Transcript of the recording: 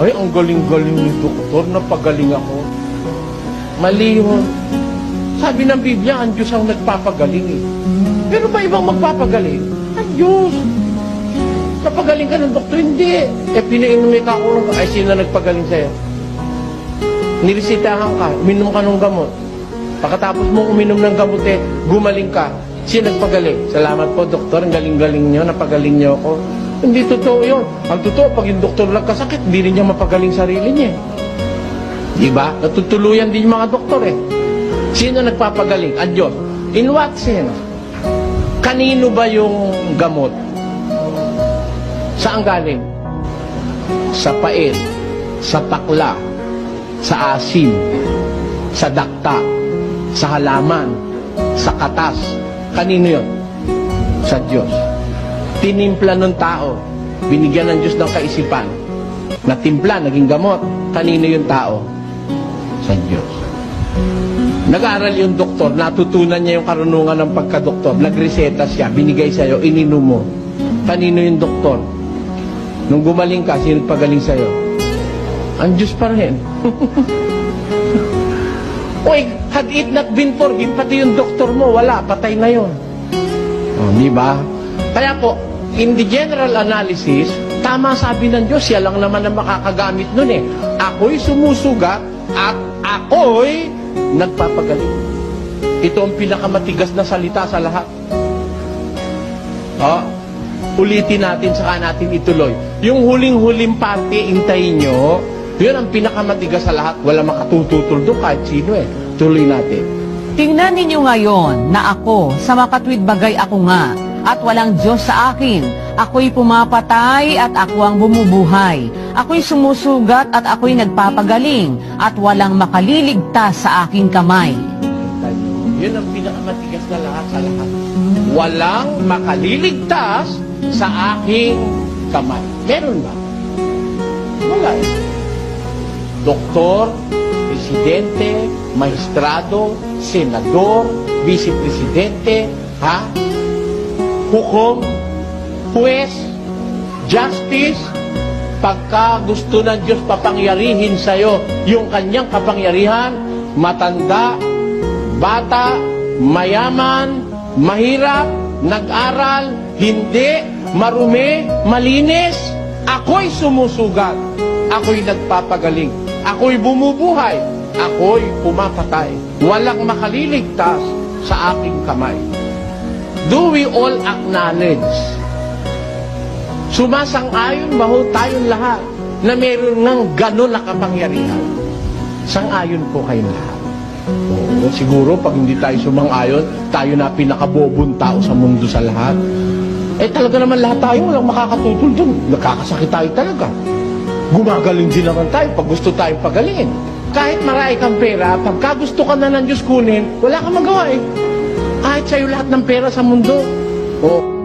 Ay, ang galing-galing ni doktor, napagaling ako. Mali yun. Sabi ng Biblia, ang Diyos ang nagpapagaling eh. Pero ba ibang magpapagaling? Ang Diyos. Napagaling ka ng doktor, hindi. Eh, pinainom may kakulong ka. Ay, sino nagpagaling sa'yo? Niresitahan ka, uminom ka ng gamot. Pagkatapos mong uminom ng gamot eh, gumaling ka. Sino nagpagaling? Salamat po, doktor. Ang galing-galing nyo, napagaling nyo ako. Hindi totoo yun. Ang totoo, pag yung doktor lang kasakit, hindi rin niya mapagaling sarili niya. Di ba? Natutuluyan din yung mga doktor eh. Sino nagpapagaling? Ang Diyos. In what sense? Kanino ba yung gamot? Saan galing? Sa pain, sa takla, sa asim, sa dakta, sa halaman, sa katas. Kanino yun? Sa Diyos. Tinimpla ng tao. Binigyan ng Diyos ng kaisipan. Natimpla, naging gamot. Kanino yung tao? Sa Diyos. Nag-aaral yung doktor, natutunan niya yung karunungan ng pagka-doktor. Nagreseta siya, binigay sa'yo, ininom mo. Kanino yung doktor? Nung gumaling ka, sino pagaling sa'yo? Ang Diyos pa rin. Uy, had it not been for him, pati yung doktor mo, wala, patay na yun. Oh, di ba? Kaya po, in the general analysis, tama sabi ng Diyos, siya lang naman ang makakagamit nun eh. Ako'y sumusugat at ako'y nagpapagaling. Ito ang pinakamatigas na salita sa lahat. Oh, ulitin natin, saka natin ituloy. Yung huling-huling parte, intayin nyo, yun ang pinakamatigas sa lahat. Wala makatututol doon kahit sino eh. Tuloy natin. Tingnan ninyo ngayon na ako, sa makatwid bagay ako nga, at walang Diyos sa akin. Ako'y pumapatay at ako ang bumubuhay. Ako'y sumusugat at ako'y nagpapagaling, at walang makaliligtas sa aking kamay. Yun ang pinakamatigas na lahat sa lahat. Walang makaliligtas sa aking kamay. Meron ba? Wala. Doktor, presidente, maestrado, senador, vice-presidente, ha? Hukom, huwes, justice, pagka gusto ng Diyos papangyarihin sa'yo yung kanyang kapangyarihan, matanda, bata, mayaman, mahirap, nag-aral, hindi, marumi, malinis, ako'y sumusugat, ako'y nagpapagaling, ako'y bumubuhay, ako'y pumapatay. Walang makaliligtas sa aking kamay. Do we all acknowledge? Sumasang-ayon ba ho tayong lahat na meron ng ganon na kapangyarihan? Sang-ayon po kayong lahat. Oo, siguro pag hindi tayo sumang-ayon, tayo na pinakabobong tao sa mundo sa lahat. Eh talaga naman lahat tayo walang makakatutol dun. Nakakasakit tayo talaga. Gumagaling din naman tayo pag gusto tayong pagalingin. Kahit marami kang pera, pagka gusto ka na ng Diyos kunin, wala kang magawa eh. Kahit sa'yo lahat ng pera sa mundo. Oh,